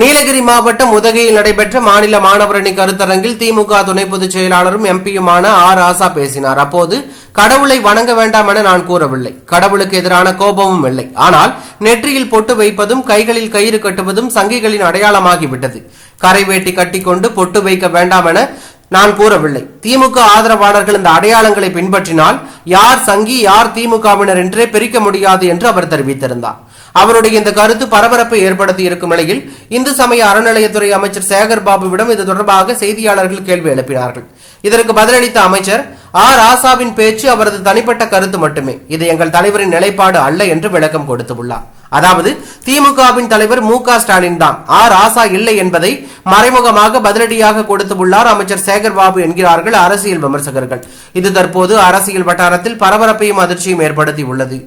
நீலகிரி மாவட்டம் உதகையில் நடைபெற்ற மாநில மாணவரணி கருத்தரங்கில் திமுக துணை பொதுச் செயலாளரும் எம்பியுமான ஆர் ஆசா பேசினார். அப்போது கடவுளை வணங்க வேண்டாம் என நான் கூறவில்லை. கடவுளுக்கு எதிரான கோபமும் இல்லை. ஆனால் நெற்றியில் பொட்டு வைப்பதும் கைகளில் கயிறு கட்டுவதும் சங்கிகளின் அடையாளமாகிவிட்டது. கரை வேட்டி கட்டிக்கொண்டு பொட்டு வைக்க வேண்டாம் என நான் கூறவில்லை. திமுக ஆதரவாளர்கள் இந்த அடையாளங்களை பின்பற்றினால் யார் சங்கி யார் திமுகவினர் என்றே பிரிக்க முடியாது என்று அவர் தெரிவித்திருந்தார். அவருடைய இந்த கருத்து பரபரப்பை ஏற்படுத்தி இருக்கும் நிலையில் இந்து சமய அறநிலையத்துறை அமைச்சர் சேகர் பாபுவிடம் இது தொடர்பாக செய்தியாளர்கள் கேள்வி எழுப்பினார்கள். இதற்கு பதிலளித்த அமைச்சர் ஆர் ஆசாவின் பேச்சு அவரது தனிப்பட்ட கருத்து மட்டுமே. இது எங்கள் தலைவரின் நிலைப்பாடு அல்ல என்று விளக்கம் கொடுத்துள்ளார். அதாவது திமுகவின் தலைவர் மு க ஸ்டாலின் தான். ஆர் ஆசா இல்லை என்பதை மறைமுகமாக பதிலடியாக கொடுத்துள்ளார் அமைச்சர் சேகர் பாபு என்கிறார்கள் அரசியல் விமர்சகர்கள். இது தற்போது அரசியல் வட்டாரத்தில் பரபரப்பையும் அதிர்ச்சியும் ஏற்படுத்தி உள்ளது.